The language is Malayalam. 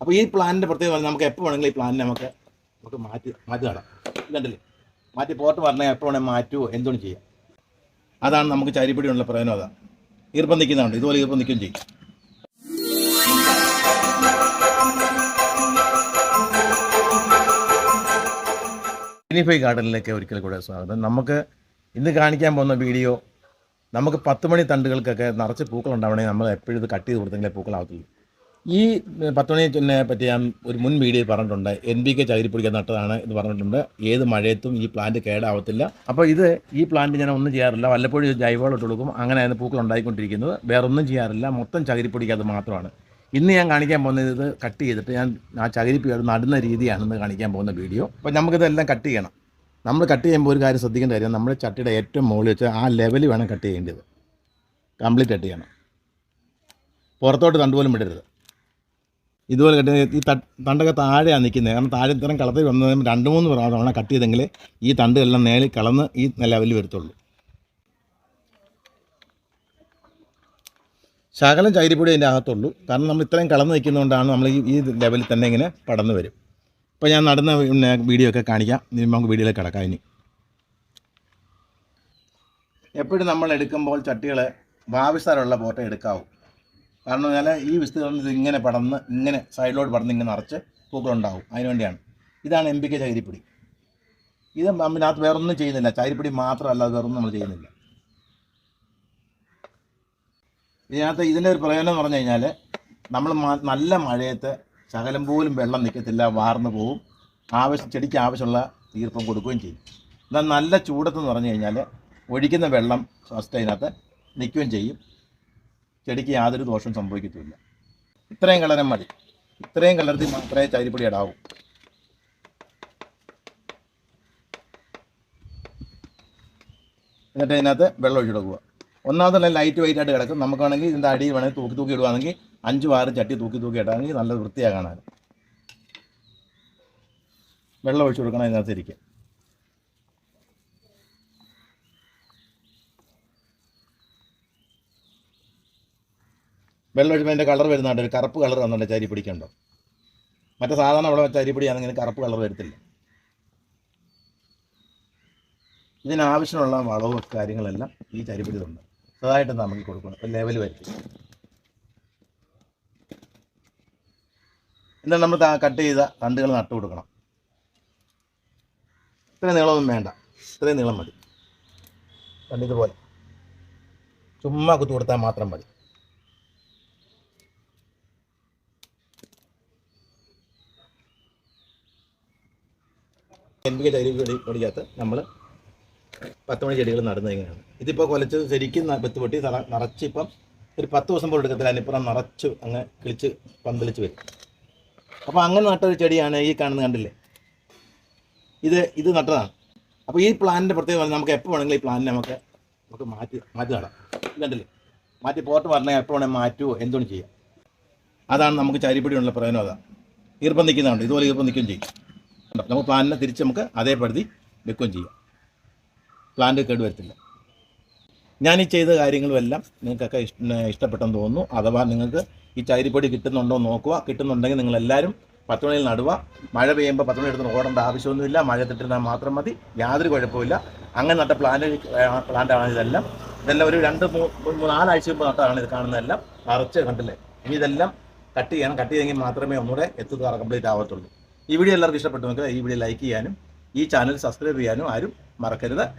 അപ്പോൾ ഈ പ്ലാനിന്റെ പ്രത്യേകത പറഞ്ഞാൽ നമുക്ക് എപ്പോൾ വേണമെങ്കിലും ഈ പ്ലാനിനെ നമുക്ക് നമുക്ക് മാറ്റി മാറ്റി നടാം. കണ്ടില്ലേ മാറ്റി പോർട്ട് പറഞ്ഞാൽ എപ്പോൾ വേണമെങ്കിൽ മാറ്റുമോ എന്തുകൊണ്ട് ചെയ്യാം. അതാണ് നമുക്ക് ചരിപ്പിടിയുള്ള പ്രയോജനം അതാണ്. ഈർപ്പം നിൽക്കുന്നതാണ് ഇതുപോലെ ഈർപ്പം നിൽക്കുകയും ചെയ്യും. ഗ്രീനിഫൈ ഗാർഡനിലേക്ക് ഒരിക്കൽ കൂടെ സ്വാഗതം. നമുക്ക് ഇന്ന് കാണിക്കാൻ പോകുന്ന വീഡിയോ നമുക്ക് പത്ത് മണി തണ്ടുകൾക്കൊക്കെ നിറച്ച് പൂക്കൾ ഉണ്ടാവണമെങ്കിൽ നമ്മൾ എപ്പോഴും ഇത് കട്ട് ചെയ്ത് കൊടുത്തെങ്കിലേ പൂക്കളാവത്തുള്ളൂ. ഈ ഏഹ്, പത്ത് പറ്റി ഞാൻ ഒരു മുൻ വീഡിയോ പറഞ്ഞിട്ടുണ്ട്. എൻ ബി കെ ചകിരിപ്പൊടിക്കാൻ നട്ടതാണ് എന്ന് പറഞ്ഞിട്ടുണ്ട്. ഏത് മഴയത്തും ഈ പ്ലാന്റ് കേടാവത്തില്ല. അപ്പോൾ ഇത് ഈ പ്ലാന്റ് ഞാൻ ഒന്നും ചെയ്യാറില്ല. വല്ലപ്പോഴും ജൈവവളം ഇട്ട് കൊടുക്കും. അങ്ങനെയാണ് പൂക്കൾ ഉണ്ടായിക്കൊണ്ടിരിക്കുന്നത്. വേറൊന്നും ചെയ്യാറില്ല. മൊത്തം ചകിരിപ്പൊടിക്കാതെ മാത്രമാണ്. ഇന്ന് ഞാൻ കാണിക്കാൻ പോകുന്നത് ഇത് കട്ട് ചെയ്തിട്ട് ഞാൻ ആ ചകിരിപ്പൊടി അത് നടുന്ന രീതിയാണെന്ന് കാണിക്കാൻ പോകുന്ന വീഡിയോ. അപ്പോൾ നമുക്കിതെല്ലാം കട്ട് ചെയ്യണം. നമ്മൾ കട്ട് ചെയ്യുമ്പോൾ ഒരു കാര്യം ശ്രദ്ധിക്കേണ്ട കാര്യം നമ്മൾ ചട്ടിയുടെ ഏറ്റവും മുകളിൽ വെച്ച് ആ ലെവലിൽ വേണം കട്ട് ചെയ്യേണ്ടത്. കംപ്ലീറ്റ് കട്ട് ചെയ്യണം. പുറത്തോട്ട് തണ്ടുപോലും വിടരുത് ഇതുപോലെ കട്ട് ഈ തണ്ടൊക്കെ താഴെയാണ് നിൽക്കുന്നത്. കാരണം താഴെ ഇത്തരം കളത്തിൽ വന്നത് രണ്ട് മൂന്ന് തവണ കട്ട് ചെയ്തെങ്കിൽ ഈ തണ്ടുകളെല്ലാം നേളിൽ കളന്ന് ഈ ലെവലിൽ വരത്തുള്ളൂ. ശകലം ചൈരിപ്പൊടി അതിന്റെ അകത്തുള്ളൂ. കാരണം നമ്മൾ ഇത്രയും കളന്ന് നിൽക്കുന്നതുകൊണ്ടാണ് നമ്മൾ ഈ ഈ ലെവലിൽ തന്നെ ഇങ്ങനെ പടന്ന് വരും. ഇപ്പോൾ ഞാൻ നടന്ന വീഡിയോ ഒക്കെ കാണിക്കാം. ഇനി നമുക്ക് വീഡിയോയിലേക്ക് കിടക്കാം ഇനി. എപ്പോഴും നമ്മൾ എടുക്കുമ്പോൾ ചട്ടികൾ ഭാവിസ്ഥാരമുള്ള ഫോട്ടോ എടുക്കാവൂ. കാരണം എന്നാൽ ഈ വിസ്തീർണത്തിൽ ഇങ്ങനെ പടന്ന് ഇങ്ങനെ സൈഡിലോട്ട് പടന്ന് ഇങ്ങനെ നിറച്ച് പൂക്കളുണ്ടാവും അതിന് വേണ്ടിയാണ്. ഇതാണ് എം പി കെ ചകിരിപ്പൊടി. ഇത് അതിനകത്ത് വേറൊന്നും ചെയ്യുന്നില്ല. ചകിരിപ്പൊടി മാത്രമല്ല വേറൊന്നും നമ്മൾ ചെയ്യുന്നില്ല. ഇതിനകത്ത് ഇതിന്റെ ഒരു പ്രയോജനം എന്ന് പറഞ്ഞു കഴിഞ്ഞാൽ നമ്മൾ നല്ല മഴയത്ത് ശകലം പോലും വെള്ളം നിൽക്കത്തില്ല വാർന്നു പോവും. ആവശ്യം ചെടിക്ക് ആവശ്യമുള്ള ഈർപ്പം കൊടുക്കുകയും ചെയ്യും. എന്നാൽ നല്ല ചൂടത്തെന്ന് പറഞ്ഞു കഴിഞ്ഞാൽ ഒഴിക്കുന്ന വെള്ളം ഫസ്റ്റ് അതിനകത്ത് നിൽക്കുകയും ചെയ്യും. ചെടിക്ക് യാതൊരു ദോഷവും സംഭവിക്കത്തില്ല ഇത്രയും കളരം മതി. ഇത്രയും കളർത്തി മാത്രമേ ചരിപ്പൊടി ഇടാവൂ. എന്നിട്ട് ഇതിനകത്ത് വെള്ളം ഒഴിച്ചു കൊടുക്കുക. ഒന്നാമതല്ല ലൈറ്റ് വെയിറ്റ് ആയിട്ട് കിടക്കും. നമുക്ക് വേണമെങ്കിൽ ഇതിന്റെ അടിയിൽ വേണമെങ്കിൽ തൂക്കി തൂക്കി ഇടുവാണെങ്കിൽ അഞ്ചും ആറ് ചട്ടി തൂക്കി തൂക്കി ഇടാമെങ്കിൽ നല്ല വൃത്തിയാണ് കാണാൻ. വെള്ളം ഒഴിച്ചു കൊടുക്കണം അതിനകത്ത് ഇരിക്കും. വെള്ളം അതിന്റെ കളർ വരുന്നുണ്ട്. ഒരു കറുപ്പ് കളർ വന്നുണ്ട് ചരി പിടിക്കണ്ടോ മറ്റേ സാധാരണ വെള്ളം വെച്ച അരി പിടിയാണെങ്കിൽ കറുപ്പ് കളർ വരത്തില്ല. ഇതിനാവശ്യമുള്ള വളവും കാര്യങ്ങളെല്ലാം ഈ ചരിപ്പിടിയിലുണ്ട് അതായിട്ട് നമുക്ക് കൊടുക്കണം. ഒരു ലെവൽ വരും എന്നിട്ട് നമ്മൾ കട്ട് ചെയ്ത തണ്ടുകൾ നട്ടു കൊടുക്കണം. ഇത്രയും നീളമൊന്നും വേണ്ട. ഇത്രയും നീളം മതി. തണ്ടിതുപോലെ ചുമ്മാ കുത്തി കൊടുത്താൽ മാത്രം മതി. എൻ പി കെ ചകിരി പൊടിക്കകത്ത് നമ്മൾ പത്ത് മണി ചെടികൾ നടുന്നത് ഇങ്ങനെയാണ്. ഇതിപ്പോൾ കൊലച്ച് ശരിക്കും വിത്ത് പൊട്ടി നിറച്ച് ഇപ്പം ഒരു പത്ത് ദിവസം പോലും എടുക്കത്തില്ല. അതിനിപ്പുറം നിറച്ച് അങ്ങ് കിളിച്ച് പന്തലിച്ച് വരും. അപ്പോൾ അങ്ങനെ നട്ടൊരു ചെടിയാണ് ഈ കാണുന്നത് കണ്ടില്ലേ? ഇത് ഇത് നട്ടതാണ്. അപ്പോൾ ഈ പ്ലാനിന്റെ പ്രത്യേകത നമുക്ക് എപ്പോൾ വേണമെങ്കിലും ഈ പ്ലാനിനെ നമുക്ക് നമുക്ക് മാറ്റി മാറ്റി നടാം. കണ്ടില്ലേ? മാറ്റി പോട്ട് പറഞ്ഞാൽ എപ്പോൾ വേണമെങ്കിൽ മാറ്റുമോ എന്തുകൊണ്ട് ചെയ്യാം. അതാണ് നമുക്ക് ചരിപ്പടിയുള്ള പ്രയോജനം. അതാണ് ഈർപ്പം നിൽക്കുന്നുണ്ട് ഇതുപോലെ ഈർപ്പം നിൽക്കുകയും ചെയ്യും? നമുക്ക് പ്ലാനിനെ തിരിച്ച് നമുക്ക് അതേ അതേപടി വെക്കുകയും ചെയ്യാം. പ്ലാന്റ് കേടുവരത്തില്ല ഞാൻ ഈ ചെയ്ത കാര്യങ്ങളുമെല്ലാം നിങ്ങൾക്കൊക്കെ ഇഷ്ട ഇഷ്ടപ്പെട്ടെന്ന് തോന്നുന്നു. അഥവാ നിങ്ങൾക്ക് ഈ ചകിരിപ്പൊടി കിട്ടുന്നുണ്ടോ നോക്കുക. കിട്ടുന്നുണ്ടെങ്കിൽ നിങ്ങളെല്ലാവരും പത്ത് മണിയിൽ നടുക മഴ പെയ്യുമ്പോൾ പത്ത് മണി എടുത്ത് ഓടേണ്ട ആവശ്യമൊന്നുമില്ല. മഴ തെറ്റിരുന്നാൽ മാത്രം മതി. യാതൊരു കുഴപ്പമില്ല അങ്ങനെ നട്ട പ്ലാന്റ് പ്ലാന്റാണ് ഇതെല്ലാം. ഇതെല്ലാം ഒരു രണ്ട് നാലാഴ്ച മുമ്പ് നട്ടതാണ് ഇത് കാണുന്നതെല്ലാം. നിറച്ച് കണ്ടില്ലേ? ഇനി ഇതെല്ലാം കട്ട് ചെയ്യണം. കട്ട് ചെയ്തെങ്കിൽ മാത്രമേ ഒന്നുകൂടെ എത്തുക കംപ്ലീറ്റ് ആവത്തുള്ളൂ. ഈ വീഡിയോ എല്ലാവർക്കും ഇഷ്ടപ്പെട്ടു നോക്കുക ഈ വീഡിയോ ലൈക്ക് ചെയ്യാനും ഈ ചാനൽ സബ്സ്ക്രൈബ് ചെയ്യാനും ആരും മറക്കരുത്.